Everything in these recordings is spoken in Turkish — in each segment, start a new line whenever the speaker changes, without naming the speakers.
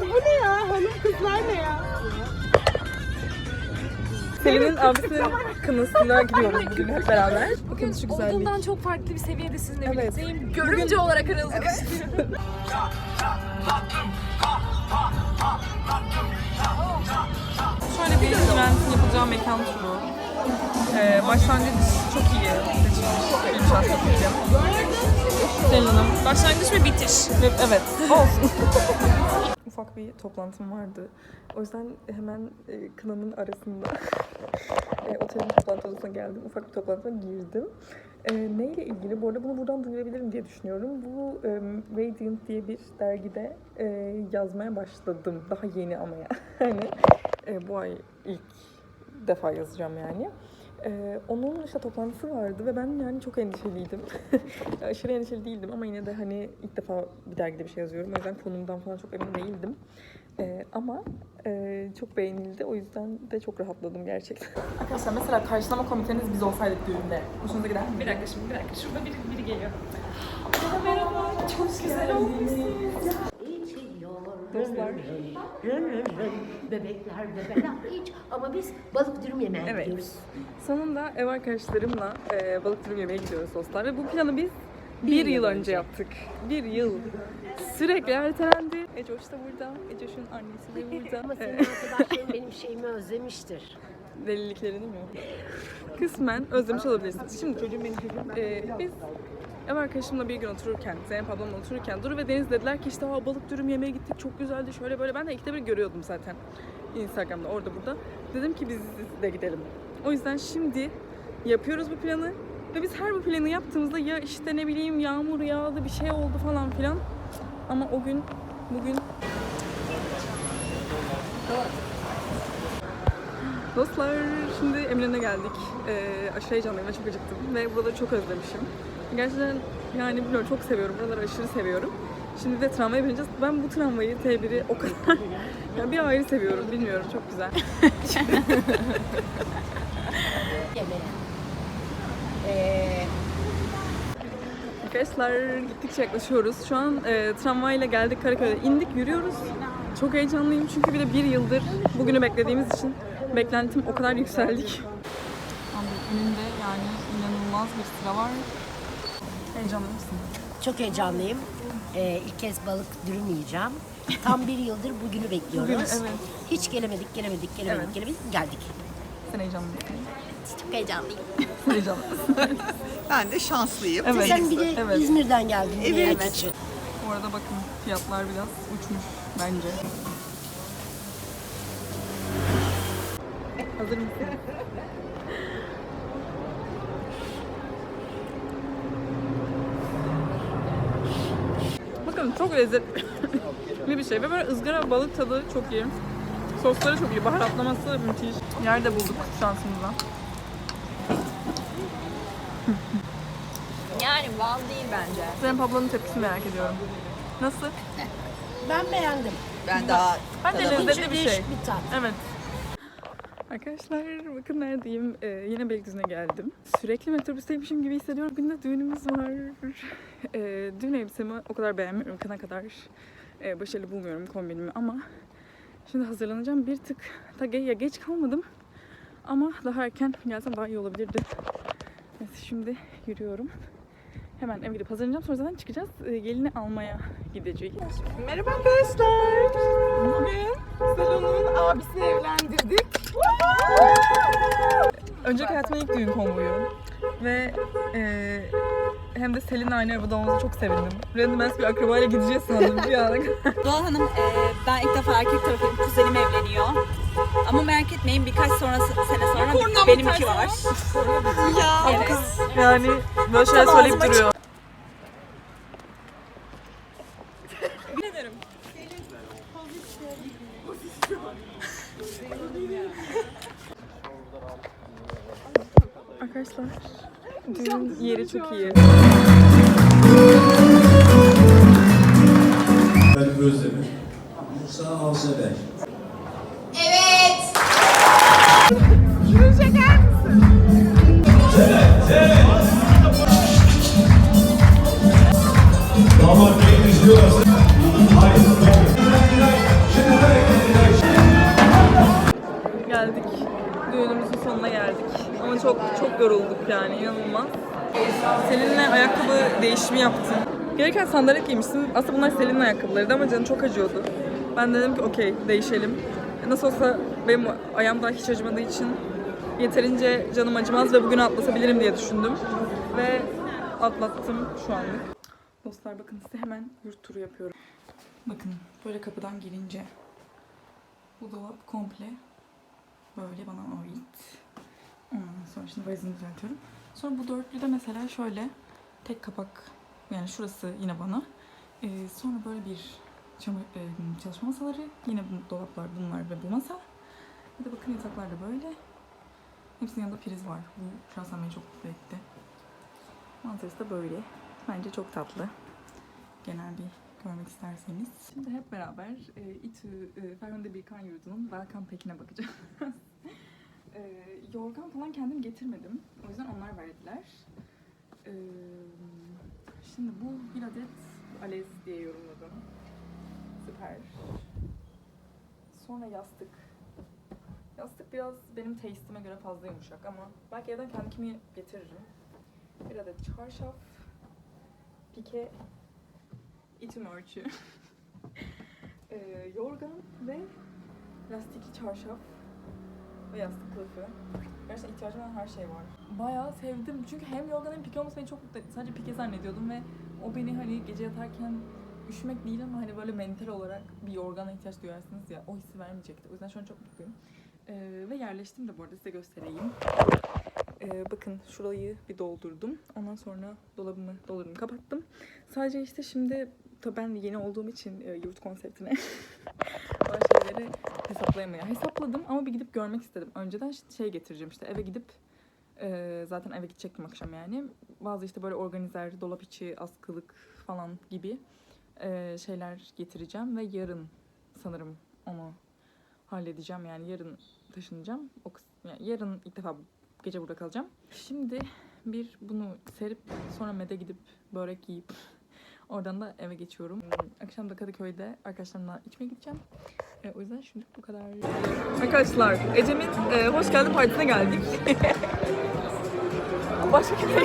Bu ne ya? Hanım kızlar ne ya?
Selin'in abisinin kınasına gidiyoruz bugün hep beraber. Bakın şu güzellik.
Olduğundan çok farklı bir seviyede sizinle
Evet.
birlikteyim. Görümce olarak aranızda evet.
Şöyle bir eventin yapacağı mekan turu. Ee, başlangıç çok iyi seçilmiş. Benim şahsi fikrim. Selin Hanım.
Başlangıç ve bitiş.
Ve evet, olsun. Ufak bir toplantım vardı. O yüzden hemen e, kınanın arasında e, otelin toplantı odasına geldim. Ufak bir toplantıma girdim. E, neyle ilgili? Bu arada bunu buradan duyurabilirim diye düşünüyorum. Bu e, Radiant diye bir dergide e, yazmaya başladım. Daha yeni ama yani. e, bu ay ilk defa yazacağım yani. Ee, onun işte toplantısı vardı ve ben yani çok endişeliydim. Aşırı endişeli değildim ama yine de hani ilk defa bir dergide bir şey yazıyorum. O yüzden konumdan falan çok emin değildim. Ee, ama e, çok beğenildi. O yüzden de çok rahatladım gerçekten. Arkadaşlar mesela karşılama komiteniz biz olsaydık düğünde. Hoşunuza gider mi?
Bir dakika şimdi bir dakika. Şurada biri, biri geliyor. Merhaba. Çok güzel olmuşsunuz.
Rın rın rın. Bebekler bebeler hiç. Ama biz balık dürüm yemeye
Evet.
gidiyoruz.
Sonunda ev arkadaşlarımla e, balık dürüm yemeye gidiyoruz dostlar. Ve bu planı biz bir, yıl önce yaptık. Bir yıl. Sürekli ertelendi. Ecoş da burada. Ecoş'un annesi de burada.
Ama senin arkadaşların benim şeyimi özlemiştir.
deliliklerini mi? Kısmen özlemiş olabilirsiniz. Şimdi e, biz ev arkadaşımla bir gün otururken, Zeynep ablamla otururken Duru ve Deniz dediler ki işte "Aa, balık dürüm yemeye gittik çok güzeldi şöyle böyle. Ben de ikide bir görüyordum zaten Instagram'da orada burada. Dedim ki biz de gidelim. O yüzden şimdi yapıyoruz bu planı ve biz her bu planı yaptığımızda ya işte ne bileyim yağmur yağdı bir şey oldu falan filan. Ama o gün bugün Dostlar şimdi Eminönü'ne geldik. Ee, aşırı heyecanlıyım ve çok acıktım ve buraları çok özlemişim. Gerçekten yani bilmiyorum çok seviyorum. Buraları aşırı seviyorum. Şimdi de tramvaya bineceğiz. Ben bu tramvayı T1'i o kadar yani bir ayrı seviyorum. Bilmiyorum çok güzel.
Ee,
Arkadaşlar gittikçe yaklaşıyoruz. Şu an e, tramvayla geldik Karaköy'e indik yürüyoruz. Çok heyecanlıyım çünkü bir de bir yıldır bugünü beklediğimiz için beklentim o kadar yükseldi ki. Abi önünde yani inanılmaz bir sıra var. Heyecanlı mısın?
çok heyecanlıyım. Ee, ilk kez balık dürüm yiyeceğim. Tam bir yıldır bugünü bekliyoruz.
Bugünü, evet.
Hiç gelemedik, gelemedik, gelemedik,
Evet.
gelemedik. Geldik.
Sen heyecanlı mısın?
Çok heyecanlıyım.
Heyecanlı.
Ben de şanslıyım.
Evet.
Sen bir de
Evet.
İzmir'den geldin.
Evet.
yemek için.
Bu arada bakın fiyatlar biraz uçmuş bence. Hazır mısın? Bakın çok lezzetli bir şey ve böyle ızgara balık tadı çok iyi. Sosları çok iyi, baharatlaması müthiş. Yerde bulduk şansımıza.
Yani wow değil bence.
Zeynep ablanın tepkisini merak ediyorum. Nasıl?
Ben beğendim.
Ben daha
Bence lezzetli bir şey.
Değişik bir tat.
Evet. Arkadaşlar bakın neredeyim. Ee, yine Beylikdüzü'ne geldim. Sürekli metrobüsteymişim gibi hissediyorum. Bugün de düğünümüz var. Ee, düğün elbisemi o kadar beğenmiyorum. Kana kadar e, başarılı bulmuyorum kombinimi ama şimdi hazırlanacağım. Bir tık da ya geç kalmadım ama daha erken gelsem daha iyi olabilirdi. Evet, şimdi yürüyorum. Hemen eve gidip hazırlanacağım. Sonra zaten çıkacağız. Ee, gelini almaya gideceğiz.
Merhaba arkadaşlar. Bugün Selon'un abisini evlendirdik.
Önceki hayatımın ilk düğün konvoyu. Ve e, hem de Selin'le aynı arabada olmamıza çok sevindim. Randomers bir akrabayla gideceğiz sandım bir ana kadar.
Doğa Hanım, e, ben ilk defa erkek tarafıyım. Kuzenim evleniyor. Ama merak etmeyin birkaç sonra sene sonra benimki var. ya. Evet.
Yani böyle şeyler söyleyip duruyor. çok iyi.
Ben Özdemir. Musa Avseber. Evet. Şunu çeker misin? Evet,
Geldik. Düğünümüzün sonuna geldik. Ama çok çok yorulduk yani inanılmaz. Selin'le ayakkabı değişimi yaptım. Gereken sandalet giymiştim. Aslında bunlar Selin'in ayakkabılarıydı ama canım çok acıyordu. Ben dedim ki okey değişelim. Nasıl olsa benim ayağım daha hiç acımadığı için yeterince canım acımaz ve bugün atlatabilirim diye düşündüm. Ve atlattım şu anlık. Dostlar bakın size hemen yurt turu yapıyorum. Bakın böyle kapıdan girince bu dolap komple böyle bana ait. Ondan sonra şimdi valizini düzeltiyorum. Sonra bu dörtlü de mesela şöyle tek kapak yani şurası yine bana. Ee, sonra böyle bir e, çalışma masaları. Yine bu dolaplar bunlar ve bu masa. Bir de bakın yataklar da böyle. Hepsinin yanında priz var. Bu şahsen beni çok mutlu etti. Manzarası da böyle. Bence çok tatlı. Genel bir görmek isterseniz. Şimdi hep beraber e, İTÜ e, Ferhunde Birkan Yurdu'nun Welcome Pack'ine bakacağız. e, yorgan falan kendim getirmedim. O yüzden onlar verdiler. E, şimdi bu bir adet Alez diye yorumladım. Süper. Sonra yastık. Yastık biraz benim taste'ime göre fazla yumuşak ama belki evden kendimi getiririm. Bir adet çarşaf. Pike İTÜ örçü. ee, yorgan ve lastikli çarşaf ve yastık kılıfı. Gerçekten ihtiyacım olan her şey var. Bayağı sevdim çünkü hem yorgan hem pike olması beni çok mutlu. Sadece pike zannediyordum ve o beni hani gece yatarken üşümek değil ama hani böyle mental olarak bir yorgana ihtiyaç duyarsınız ya o hissi vermeyecekti. O yüzden şu an çok mutluyum. Ee, ve yerleştim de bu arada size göstereyim. Ee, bakın şurayı bir doldurdum. Ondan sonra dolabımı doldurdum, kapattım. Sadece işte şimdi tabii ben yeni olduğum için e, yurt konseptine şeyleri hesaplayamaya hesapladım ama bir gidip görmek istedim. Önceden şey getireceğim işte eve gidip e, zaten eve gidecektim akşam yani. Bazı işte böyle organizer, dolap içi, askılık falan gibi e, şeyler getireceğim ve yarın sanırım onu halledeceğim yani yarın taşınacağım. O yani yarın ilk defa gece burada kalacağım. Şimdi bir bunu serip sonra Med'e gidip börek yiyip oradan da eve geçiyorum. Akşam da Kadıköy'de arkadaşlarımla içmeye gideceğim. E, o yüzden şimdi bu kadar. Arkadaşlar Ecem'in e, hoş geldin partisine geldik. Başka kimse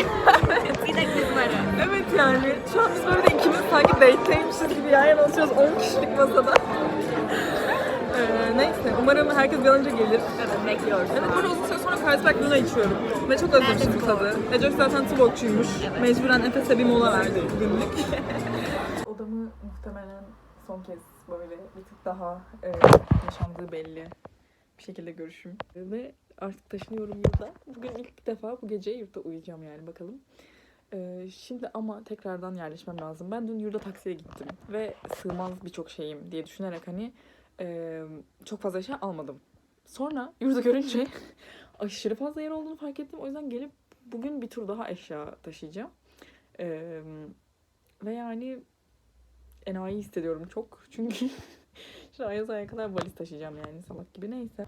Yine kızları.
Evet yani şu an biz böyle ikimiz sanki date'teymişiz gibi yan yana oturuyoruz 10 kişilik masada. Neyse umarım herkes bir an önce gelir.
Evet bekliyoruz.
Evet burada uzun süre sonra Carlsberg Luna içiyorum. Ve çok özlemişim bu tadı. Ecek zaten Tubokçuymuş. Mecburen Efes'e bir mola verdi günlük. Odamı muhtemelen son kez böyle bir tık daha e, yaşandığı belli bir şekilde görüşüm. Ve artık taşınıyorum yurda. Bugün ilk defa bu gece yurtta uyuyacağım yani bakalım. Ee, şimdi ama tekrardan yerleşmem lazım. Ben dün yurda taksiye gittim ve sığmaz birçok şeyim diye düşünerek hani e, çok fazla şey almadım. Sonra yurdu görünce aşırı fazla yer olduğunu fark ettim. O yüzden gelip bugün bir tur daha eşya taşıyacağım. Ee, ve yani enayi hissediyorum çok. Çünkü şu Ayaz aya kadar valiz taşıyacağım yani salak gibi. Neyse.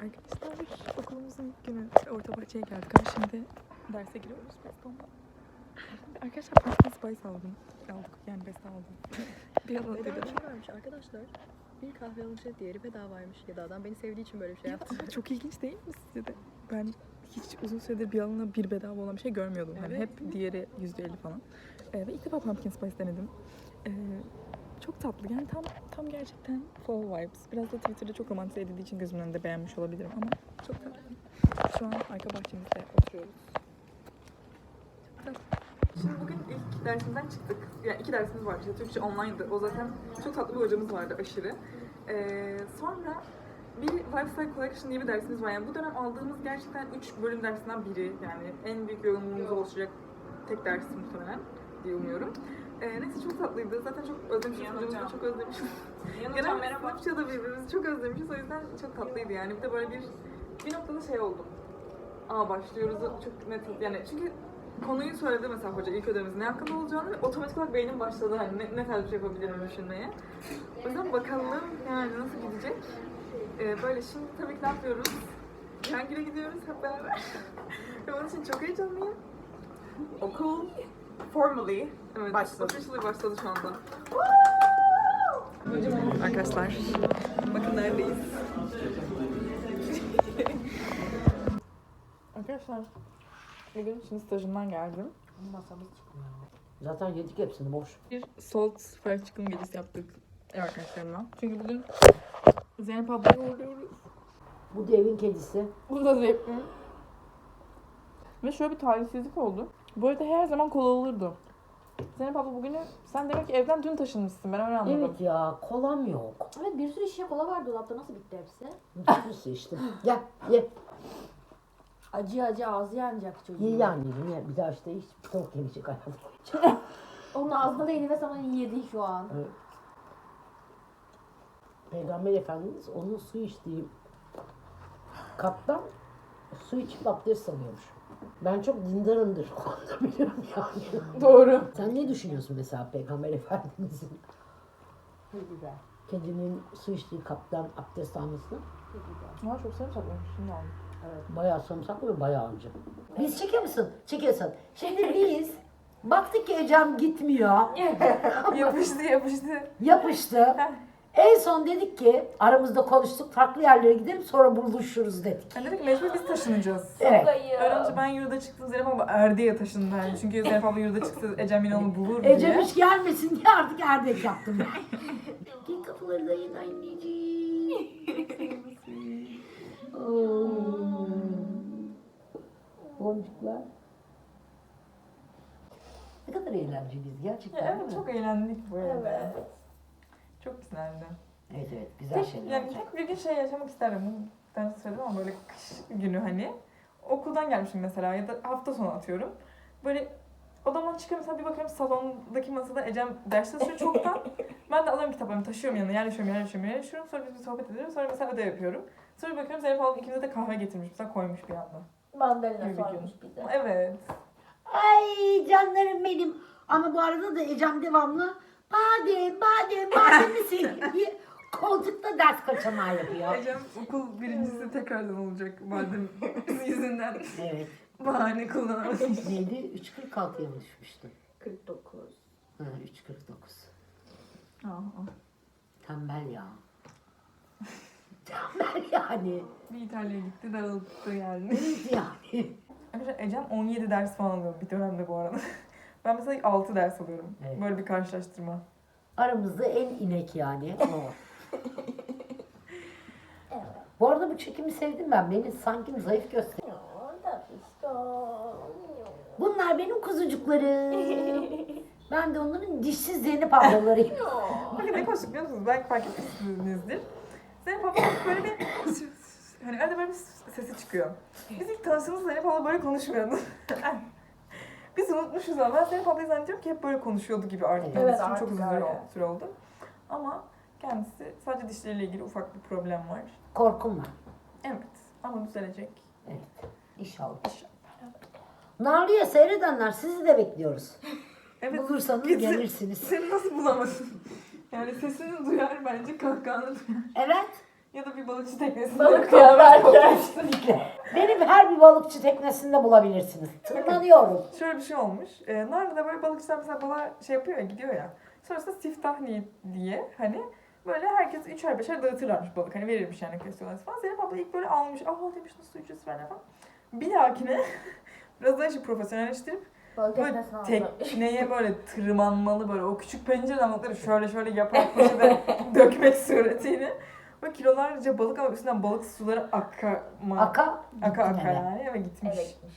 Arkadaşlar okulumuzun ilk günü orta bahçeye geldik ama şimdi derse giriyoruz. Olmadı. Arkadaşlar Pumpkin Spice aldım. Aldık yani beste aldım. bir dedim.
bir şey arkadaşlar. Bir kahve alınca diğeri bedavaymış. Ya da adam beni sevdiği için böyle bir şey yaptı.
Çok ilginç değil mi sizce de? Ben hiç uzun süredir bir alana bir bedava olan bir şey görmüyordum. Hani
Evet.
hep diğeri %50 falan. Ee, ve ilk defa Pumpkin Spice denedim. Ee, çok tatlı. Yani tam tam gerçekten fall vibes. Biraz da Twitter'da çok romantize edildiği için gözümün önünde beğenmiş olabilirim ama çok tatlı. Şu an arka bahçemizde oturuyoruz. Çok tatlı. Şimdi bugün ilk dersimizden çıktık. Yani iki dersimiz var işte. Türkçe online'dı. O zaten çok tatlı bir hocamız vardı aşırı. Ee, sonra bir Lifestyle Collection diye bir dersimiz var. Yani bu dönem aldığımız gerçekten 3 bölüm dersinden biri. Yani en büyük yoğunluğumuzu oluşturacak tek ders muhtemelen diye umuyorum. Ee, neyse çok tatlıydı. Zaten çok özlemişiz. Hocamızı çok özlemişiz. Genel merhaba. Sınıfça da birbirimizi çok özlemişiz. O yüzden çok tatlıydı yani. Bir de böyle bir bir noktada şey oldum. Aa başlıyoruz çok net yani çünkü konuyu söyledi mesela hoca ilk ödevimiz ne hakkında olacağını ve otomatik olarak beynim başladı hani ne, ne tarz bir şey yapabilirim düşünmeye. O yüzden bakalım yani nasıl gidecek. Ee, böyle şimdi tabii ki ne yapıyoruz? Cihangir'e gidiyoruz hep beraber. ve onun için çok heyecanlıyım. Okul formally evet, başladı. Officially başladı şu anda. Arkadaşlar bakın neredeyiz. Arkadaşlar bugün şimdi stajından geldim.
Masamız çıkmıyor. Zaten yedik hepsini boş.
Bir salt fried chicken gecesi yaptık ev arkadaşlarımla. Çünkü bugün Zeynep ablayı uğurluyoruz.
Bu da evin kedisi.
Bu da zevkli. Ve şöyle bir talihsizlik oldu. Bu arada her zaman kola olurdu. Zeynep abla bugün sen demek ki evden dün taşınmışsın. Ben öyle anladım.
Evet ya kolam yok.
Evet bir sürü şişe kola var dolapta nasıl bitti hepsi?
Nasıl işte. Gel ye.
Acı acı ağzı yanacak çocuğun.
Ye anneciğim ye. Bir daha işte hiç tavuk yemeyecek hayatım.
Onun ağzında değdi ve sana yedi şu an.
Peygamber Efendimiz onun su içtiği kaptan su içip abdest alıyormuş. Ben çok dindarımdır. o konuda biliyorum yani.
Doğru.
Sen ne düşünüyorsun mesela Peygamber Efendimizin
güzel.
kedinin su içtiği kaptan abdest almasına?
Ya çok sarımsaklıymış şimdi aldım.
Bayağı sarımsaklı ve bayağı acı. Biz çekiyor musun? Çekiyorsun. Şimdi biz baktık ki Ecem gitmiyor.
yapıştı yapıştı.
Yapıştı. En son dedik ki aramızda konuştuk farklı yerlere gidelim sonra buluşuruz dedik.
Ben dedim ki mecbur biz taşınacağız.
Evet.
Önce ben yurda çıktım Zeynep abla Erde'ye taşındı. Yani. Çünkü Zeynep abla yurda çıksa Ecem yine onu bulur diye.
Ecem hiç gelmesin diye artık erdek yaptım ben. Gel kapıları da yine anneciğim. Boncuklar. Ne kadar eğlenceliyiz gerçekten. Değil
evet çok eğlendik bu arada. Çok güzeldi.
Evet evet güzel
Tek,
şeyler
yani
olacak.
tek bir gün şey yaşamak isterdim. Bunu tane söyledim ama böyle kış günü hani. Okuldan gelmişim mesela ya da hafta sonu atıyorum. Böyle odamdan çıkıyorum mesela bir bakıyorum salondaki masada Ecem ders çalışıyor çoktan. ben de alıyorum kitaplarımı taşıyorum yanına yerleşiyorum yerleşiyorum yerleşiyorum. Sonra biz bir sohbet ediyoruz. Sonra mesela ödev yapıyorum. Sonra bir bakıyorum Zeynep ablam ikimize de kahve getirmiş. Mesela koymuş bir anda.
Mandalina
Bir gün.
sormuş bize.
Evet.
Ay canlarım benim. Ama bu arada da Ecem devamlı badem badem badem misin diye koltukta ders kaçamağı yapıyor.
Ecem okul birincisi tekrardan olacak madem yüzünden
Evet.
bahane kullanarak.
Neydi? 3.46'ya mı düşmüştü?
49.
Ha, 3.49. Tembel ya. Tembel yani.
Bir İtalya'ya gitti darıldı yani.
Evet yani.
Arkadaşlar Ecem 17 ders falan alıyor bir dönemde bu arada. Ben mesela 6 ders alıyorum.
Evet.
Böyle bir karşılaştırma.
Aramızda en inek yani. O. Bu arada bu çekimi sevdim ben. Beni sanki zayıf gösteriyor. Bunlar benim kuzucuklarım. ben de onların dişsiz Zeynep ablalarıyım.
Bakın ne konuştuk biliyor musunuz? Belki fark etmişsinizdir. Zeynep abla böyle bir hani arada böyle bir sesi çıkıyor. Biz ilk tanıştığımızda Zeynep abla böyle konuşmuyordu. Biz unutmuşuz ama ben Zeynep ablayı zannediyorum ki hep böyle konuşuyordu gibi artık.
Evet,
için çok
artık
uzun
öyle.
süre oldu. Ama kendisi sadece dişleriyle ilgili ufak bir problem var.
Korkum var.
Evet ama düzelecek.
Evet. İnşallah. Narlı'ya seyredenler sizi de bekliyoruz.
Evet.
Bulursanız
Gitsin.
gelirsiniz.
Seni nasıl bulamadın? Yani sesini duyar bence kahkahanı duyar.
Evet.
Ya da bir balıkçı teknesinde.
Balık kıyafetler.
Kesinlikle. Benim her bir balıkçı teknesinde bulabilirsiniz. Tırmanıyorum.
Şöyle bir şey olmuş. E, Narlı'da böyle balıkçılar mesela balığa şey yapıyor ya gidiyor ya. Sonrasında siftah niye diye hani böyle herkes üçer beşer dağıtırlarmış balık. Hani verirmiş yani kesiyorlar falan. Zeynep abla ilk böyle almış. Aa demiş nasıl ücretsiz ver ne falan. Bir dahakine biraz daha işi profesyonelleştirip Böyle tekneye böyle tırmanmalı böyle o küçük pencere balıkları şöyle şöyle yapar poşete dökmek suretiyle. Böyle kilolarca balık ama üstünden balık suları akma,
Aka.
aka aka
eve.
yani ve gitmiş.
Eve gitmiş.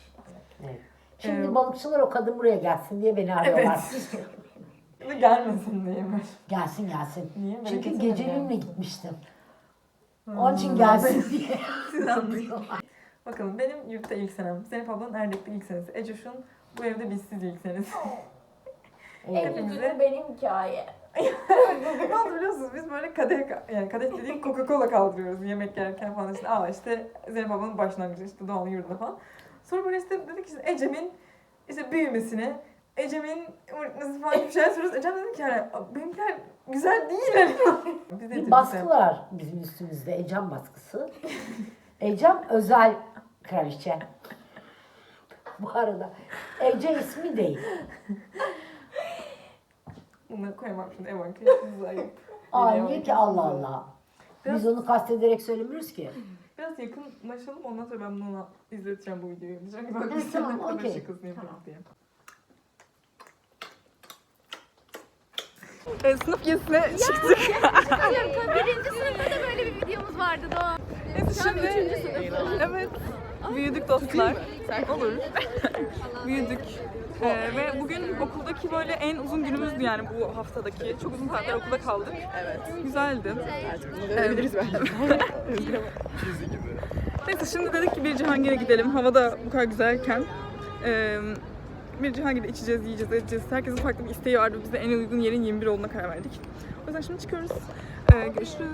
Şimdi
Ee,
balıkçılar o kadın buraya gelsin diye beni arıyorlar.
Gelmesin diye mi?
gelsin gelsin.
Niye?
Çünkü
Bereketine mi
geceliğimle gitmiştim. Onun için gelsin diye.
Siz anlayın. Bakalım benim yurtta ilk senem. Zeynep ablanın Erdek'te ilk senesi. Ecoş'un bu evde bizsiz ilk senesi.
Evet.
Hepimize-
benim hikaye.
ne oldu biliyor musunuz? Biz böyle kadeh, yani kadeh dediğim Coca-Cola kaldırıyoruz yemek yerken falan işte. Aa işte Zeynep ablanın başlangıcı işte doğal yurduna falan. Sonra böyle işte dedik işte Ecem'in işte büyümesini, Ecem'in nasıl falan gibi şeyler soruyoruz. Ecem dedi ki yani benimkiler güzel değil. Biz de
Bir baskı var bizim üstümüzde. Ecem baskısı. Ecem özel kraliçe. Bu arada Ece ismi değil.
Bunları koyamam şimdi ev arkadaşı zayıf.
Aa niye ki Allah. Allah. Biz onu kastederek söylemiyoruz ki.
Biraz yakınlaşalım ondan sonra ben bunu izleteceğim bu videoyu. Diyeceğim ki bak biz seninle
tamam,
ne kadar
okey.
şakasını yapıyoruz
Tamam.
diye. E, sınıf gezisine çıktık.
Birinci sınıfta da böyle bir videomuz vardı Doğan.
Şimdi, evet, büyüdük dostlar. Olur. büyüdük. Ee, ve bugün okuldaki böyle en uzun günümüzdü yani bu haftadaki. Çok uzun saatler okulda kaldık. Evet. Güzeldi. Artık bunu görebiliriz bence. Neyse şimdi dedik ki bir Cihangir'e gidelim. Hava da bu kadar güzelken. Ee, bir Cihangir'de içeceğiz, yiyeceğiz, edeceğiz. Herkesin farklı bir isteği vardı. Biz de en uygun yerin 21 olduğuna karar verdik. O yüzden şimdi çıkıyoruz. Ee, görüşürüz.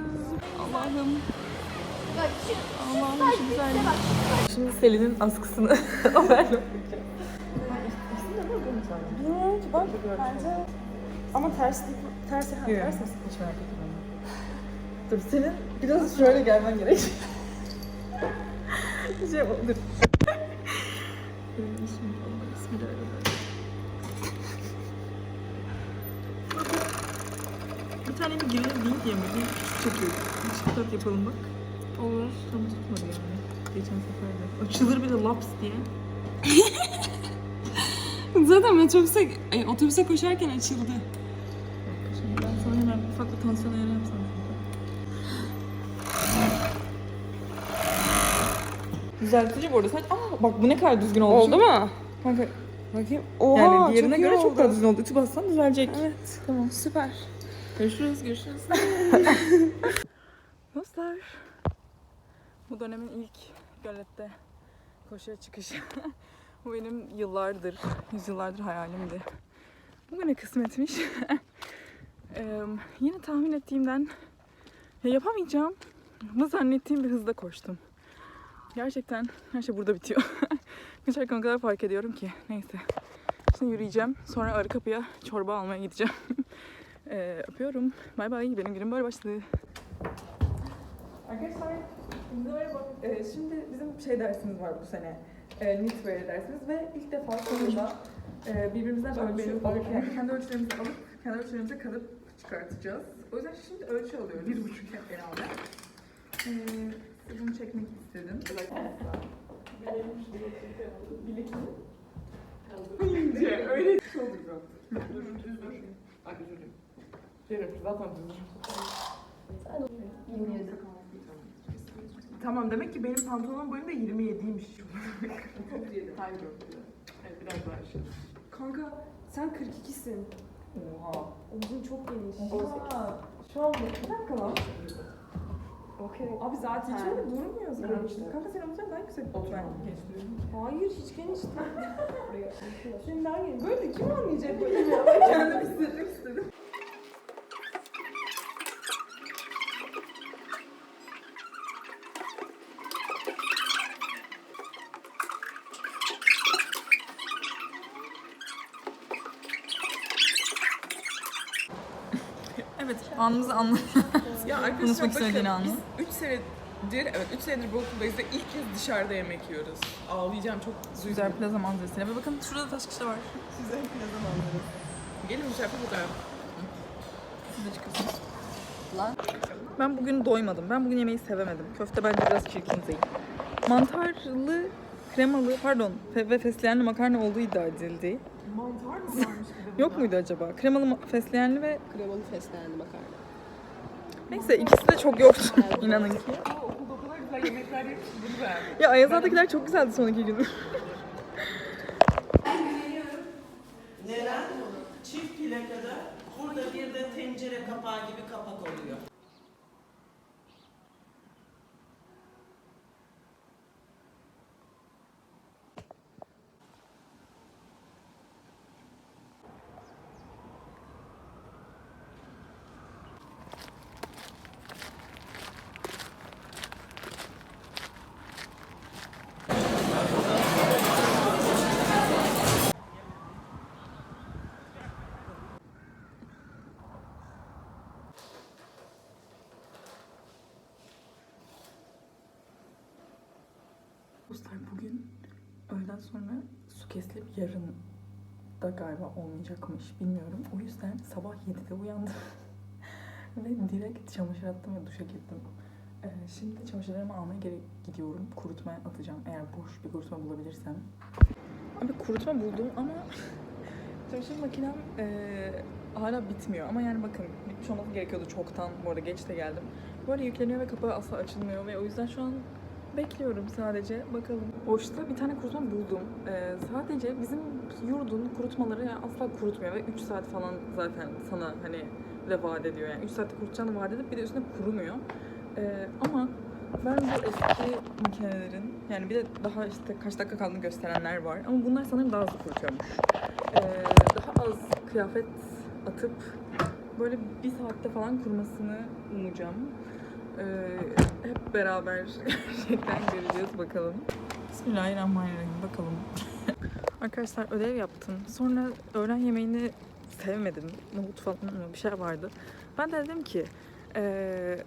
Allah'ım. Allah'ım şu. Şimdi Selin'in askısını haberle Bilmiyorum ki bak bence ama ters ters ters ters hiç merak etme. Dur senin biraz şöyle gelmen gerek. şey dur. Bir tane bir girelim değil diye mi? Bir çekiyor. Bir çıkart yapalım bak. Olur. Tam tutmadı yani. Geçen sefer de. Açılır bir de laps diye.
Zaten metrobüse, ay, otobüse koşarken açıldı.
Şimdi ben sana hemen ufak bir tansiyon ayarı yapsam. Düzeltici bu arada. Sadece, aa bak bu ne kadar düzgün oldu.
Oldu mu?
Kanka
Bakayım. Oha,
yani diğerine
çok
göre çok
oldu.
daha düzgün oldu. Ütü bassan düzelecek.
Evet. Tamam. Süper.
Görüşürüz, görüşürüz. Dostlar. Bu dönemin ilk gölette koşuya çıkışı. Bu benim yıllardır, yüzyıllardır hayalimdi. Bugüne kısmetmiş. Eee, yine tahmin ettiğimden ya yapamayacağım mı zannettiğim bir hızda koştum. Gerçekten her şey burada bitiyor. Koşarken o kadar fark ediyorum ki. Neyse. Şimdi yürüyeceğim. Sonra arı kapıya çorba almaya gideceğim. Ee, öpüyorum. Bay bay. Benim günüm böyle başladı. Arkadaşlar, merhaba. Ee, şimdi bizim şey dersimiz var bu sene. Ee, Knitwear dersimiz ve ilk defa sonunda e, birbirimizden ölçü alıp, yani kendi ölçülerimizi alıp, kendi ölçülerimize kalıp çıkartacağız. O yüzden şimdi ölçü alıyoruz. Bir buçuk hep beraber. Ee, bunu çekmek istedim. İnce, öyle şey oldu zaten. Dur, düz dur. Ay özür dilerim. Yerim, zaten düz. Tamam demek ki benim pantolon boyum da 27'ymiş. 37. Hayır yok. Evet biraz daha aşağı.
Kanka sen 42'sin.
Oha.
Omzun çok geniş.
Oha. Şu an bir dakika lan.
Okey. Abi zaten.
Hiç öyle durmuyor zaten.
işte.
Kanka sen omuzdan daha yüksek otur. Ben geçtiriyorum.
Hayır hiç geniş değil. Buraya.
Şimdi daha geniş. Böyle kim anlayacak böyle ya? Ben kendim hissetmek istedim. Evet, anımızı anla.
Ya arkadaşlar bakın
istediğini anla.
biz 3 senedir, evet 3 senedir bu okuldayız ve ilk kez dışarıda yemek yiyoruz. Ağlayacağım çok
Güzel plaza manzarasıyla. Ve bakın şurada da taş kişi var.
güzel plaza manzarası. Gelin dışarıda fotoğraf.
Siz de çıkıyorsunuz. Ben bugün doymadım. Ben bugün yemeği sevemedim. Köfte bence biraz çirkin değil. Mantarlı, kremalı, pardon fe- ve fesleğenli makarna olduğu iddia edildi.
Mantar mı
Yok muydu acaba? Kremalı, ma- fesleğenli ve
Kremalı fesleğenli makarna.
neyse ikisi de çok yoktu inanın ki.
Aa, okulda o kadar güzel yemekler yemiş ki bunu beğendim.
Ya Ayazağ'dakiler çok güzeldi son iki gün.
Neden? Çift plakada burada bir de tencere kapağı gibi kapak oluyor.
Dostlar bugün öğleden sonra su kesilip yarın da galiba olmayacakmış bilmiyorum. O yüzden sabah 7'de uyandım. Ve direkt çamaşır attım ve duşa girdim. Ee, şimdi çamaşırlarımı almaya geri gidiyorum. Kurutmaya atacağım eğer boş bir kurutma bulabilirsem. Abi kurutma buldum ama çamaşır makinem eee, hala bitmiyor. Ama yani bakın bitmiş olması gerekiyordu çoktan. Bu arada geç de geldim. Böyle yükleniyor ve kapağı asla açılmıyor ve o yüzden şu an bekliyorum sadece. Bakalım. Boşta bir tane kurutma buldum. Ee, sadece bizim yurdun kurutmaları yani asla kurutmuyor ve 3 saat falan zaten sana hani de vaat ediyor. Yani 3 saatte kurutacağını vaat edip bir de üstüne kurumuyor. Ee, ama ben bu eski makinelerin yani bir de daha işte kaç dakika kaldığını gösterenler var. Ama bunlar sanırım daha hızlı kurutuyormuş. Ee, daha az kıyafet atıp böyle bir saatte falan kurumasını umacağım. Ee, hep beraber gerçekten göreceğiz bakalım. Bismillahirrahmanirrahim bakalım. Arkadaşlar ödev yaptım. Sonra öğlen yemeğini sevmedim. Nohut falan mı bir şey vardı. Ben de dedim ki eee,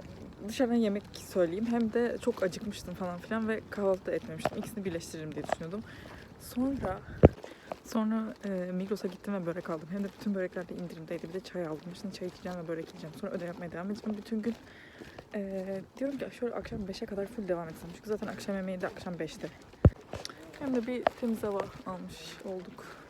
dışarıdan yemek söyleyeyim. Hem de çok acıkmıştım falan filan ve kahvaltı da etmemiştim. İkisini birleştiririm diye düşünüyordum. Sonra sonra eee Migros'a gittim ve börek aldım. Hem de bütün börekler de indirimdeydi. Bir de çay aldım. Şimdi çay içeceğim ve börek yiyeceğim. Sonra ödev yapmaya devam edeceğim. Bütün gün eee, diyorum ki şöyle akşam 5'e kadar full devam etsem. Çünkü zaten akşam yemeği de akşam 5'te. Hem de bir temiz hava almış olduk.